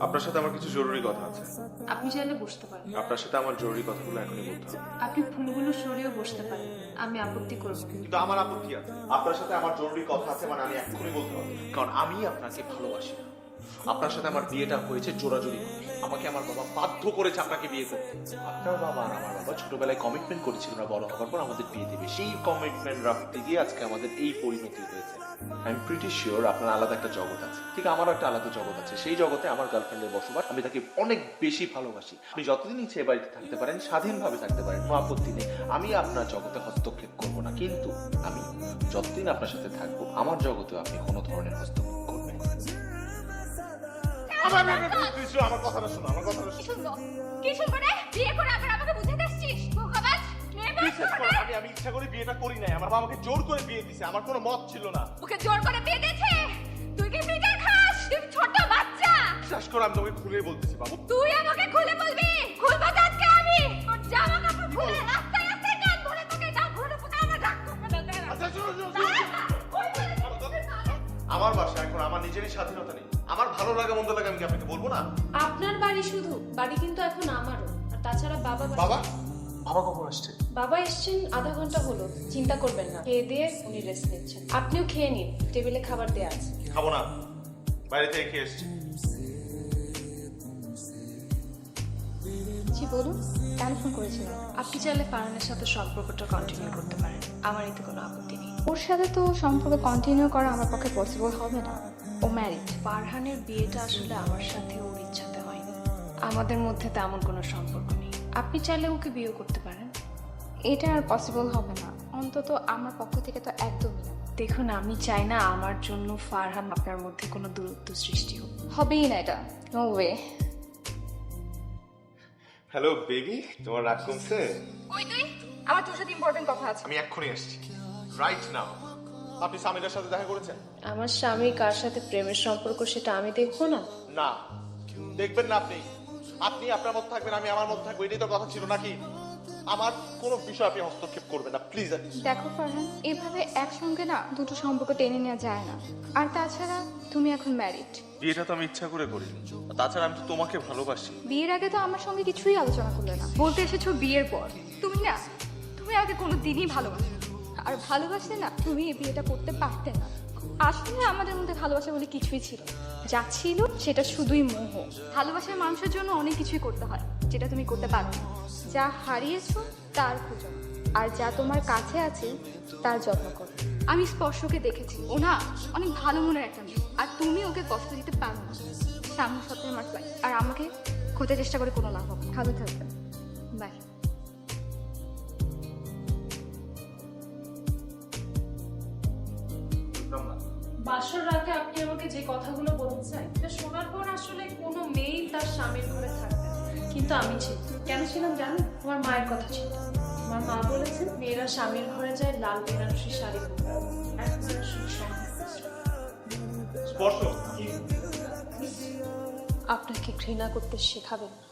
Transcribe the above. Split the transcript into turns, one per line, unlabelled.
আপনার সাথে আমার কিছু জরুরি কথা আছে।
আপনি চাইলে বসতে পারেন।
আপনার সাথে আমার জরুরি কথাগুলো এখনই বলতে হবে।
আপনি ফুলগুলো সরিয়েও বসতে পারেন। আমি আপত্তি করব না।
কিন্তু আমার আপত্তি আছে। আপনার সাথে আমার জরুরি কথা আছে মানে আমি এক্ষুনি বলতে হবে কারণ আমি আপনাকে ভালোবাসি না। আপনার সাথে আমার বিয়েটা হয়েছে জোরাজুরি আমাকে আমার বাবা বাধ্য করেছে আপনাকে বিয়ে করতে। আপনার বাবা আর আমার বাবা ছোটবেলায় কমিটমেন্ট করেছিল না বড় হওয়ার পর আমাদের বিয়ে দেবে। সেই কমিটমেন্ট রাখতে গিয়ে আজকে আমাদের এই পরিণতি হয়েছে। আই এম প্রিটি শিওর আপনার আলাদা একটা জগৎ আছে। ঠিক আমারও একটা আলাদা জগৎ আছে। সেই জগতে আমার গার্লফ্রেন্ডের বসবাস আমি তাকে অনেক বেশি ভালোবাসি। আপনি যতদিন ইচ্ছে বাড়িতে থাকতে পারেন স্বাধীনভাবে থাকতে পারেন কোনো আপত্তি নেই। আমি আপনার জগতে হস্তক্ষেপ করব না কিন্তু আমি যতদিন আপনার সাথে থাকব আমার জগতে আপনি কোনো ধরনের হস্তক্ষেপ করবেন আমার আমার কথাটা শোনো আমার কথাটা
কি শুনব কি শুনব রে বিয়ে
আমি ইচ্ছা করে বিয়েটা করি নাই। আমার বাবা আমাকে জোর করে বিয়ে দিছে। আমার কোনো মত ছিল না।
ওকে জোর করে বিয়ে দিয়েছে? তুই কি ফিটার খাস? তুই ছোট বাচ্চা।
বিশ্বাস করো আমি তোমাকে খুলে বলতেছি বাবু।
তুই আমাকে খুলে বলবি? খুলবো তো আজকে আমি। তোর জামা কাপড় খুলে রাস্তায় রাস্তায় কান? ধরে তোকে দাও ঘুরে ফুটে আমার রাগ করবে না
আচ্ছা, শোনো, শোনো, শোনো।
দাঁড়া, ওই বলে দিচ্ছি,
আমার বাসা এখন আমার নিজেরই স্বাধীনতা নেই। আমার ভালো লাগা মন্দ লাগে আমি কি আপনাকে বলব না?
আপনার বাড়ি শুধু বাড়ি কিন্তু এখন আমারও। আর তাছাড়া বাবা
বাবা? বাবা কখন আসছে?
বাবা এসছেন আধা ঘণ্টা হলো চিন্তা করবেন না। খেয়ে দিয়ে উনি রেস্ট নিচ্ছেন। আপনিও খেয়ে নিন টেবিলে খাবার দেওয়া আছে।
খাব না। বাইরে থেকে খেয়ে এসছি।
জি বলুন কেন ফোন করেছিলেন?
আপনি চাইলে পারানের সাথে সম্পর্কটা কন্টিনিউ করতে পারেন। আমার এতে কোনো আপত্তি নেই।
ওর সাথে তো সম্পর্ক কন্টিনিউ করা আমার পক্ষে পসিবল হবে না। ও ম্যারিড
ফারহানের বিয়েটা আসলে আমার সাথে ওর ইচ্ছাতে হয়নি। আমাদের মধ্যে তেমন কোনো সম্পর্ক নেই। আপনি চাইলে ওকে বিয়ে করতে পারেন।
এটা আর পসিবল হবে না। অন্তত আমার পক্ষ থেকে তো একদমই না।
দেখুন আমি চাই না আমার জন্য ফারহান আপনার মধ্যে কোনো দূরত্ব সৃষ্টি হোক।
হবেই না এটা। নো ওয়ে
হ্যালো বেবি তোমার রাগ কমছে?
ওই তুই? আমার তোর সাথে ইম্পর্টেন্ট কথা আছে।
আমি এক্ষুনি আসছি। রাইট নাও আপনি স্বামীটার সাথে দেখা করেছেন?
আমার স্বামী কার সাথে প্রেমের সম্পর্ক সেটা আমি দেখব না?
না। দেখবেন না আপনি। আপনি আপনার মত থাকবেন আমি আমার মত থাকব। এটাই তো কথা ছিল নাকি? আমার কোনো বিষয় আপনি হস্তক্ষেপ করবেন না প্লিজ
দেখো ফারহান এভাবে একসঙ্গে না দুটো সম্পর্ক টেনে নেওয়া যায় না। আর তাছাড়া তুমি এখন ম্যারিড
বিয়েটা তো আমি ইচ্ছা করে করি তাছাড়া আমি তো তোমাকে ভালোবাসি।
বিয়ের আগে তো আমার সঙ্গে কিছুই আলোচনা করলে না। বলতে এসেছ বিয়ের পর। তুমি না তুমি আগে কোনো দিনই ভালোবাসো আর ভালোবাসলে না তুমি এই বিয়েটা করতে পারতে না। আসলে আমাদের মধ্যে ভালোবাসা বলে কিছুই ছিল। যা ছিল সেটা শুধুই মোহ। ভালোবাসার মানুষের জন্য অনেক কিছুই করতে হয়, যেটা তুমি করতে পারো না। যা হারিয়েছো, তার খুঁজো। আর যা তোমার কাছে আছে, তার যত্ন করো। আমি স্পর্শকে দেখেছি। ও না, অনেক ভালো মনের একটা মেয়ে। আর তুমি ওকে কষ্ট দিতে পারো না। সামনে সপ্তাহে আমার আর আমাকে খোঁজার চেষ্টা করে কোনো লাভ হবে ভালো থাকবে। বাই।
বাসর রাতে আপনি আমাকে যে কথাগুলো বলছেন এটা শোনার পর আসলে কোনো মেয়েই তার স্বামীর ঘরে থাকবে কিন্তু আমি ছিল কেন ছিলাম জানেন? আমার মায়ের কথা ছিল। আমার মা বলেছেন মেয়েরা স্বামীর ঘরে যায় লাল বেনারসি শাড়ি আপনাকে ঘৃণা করতে শেখাবেন না?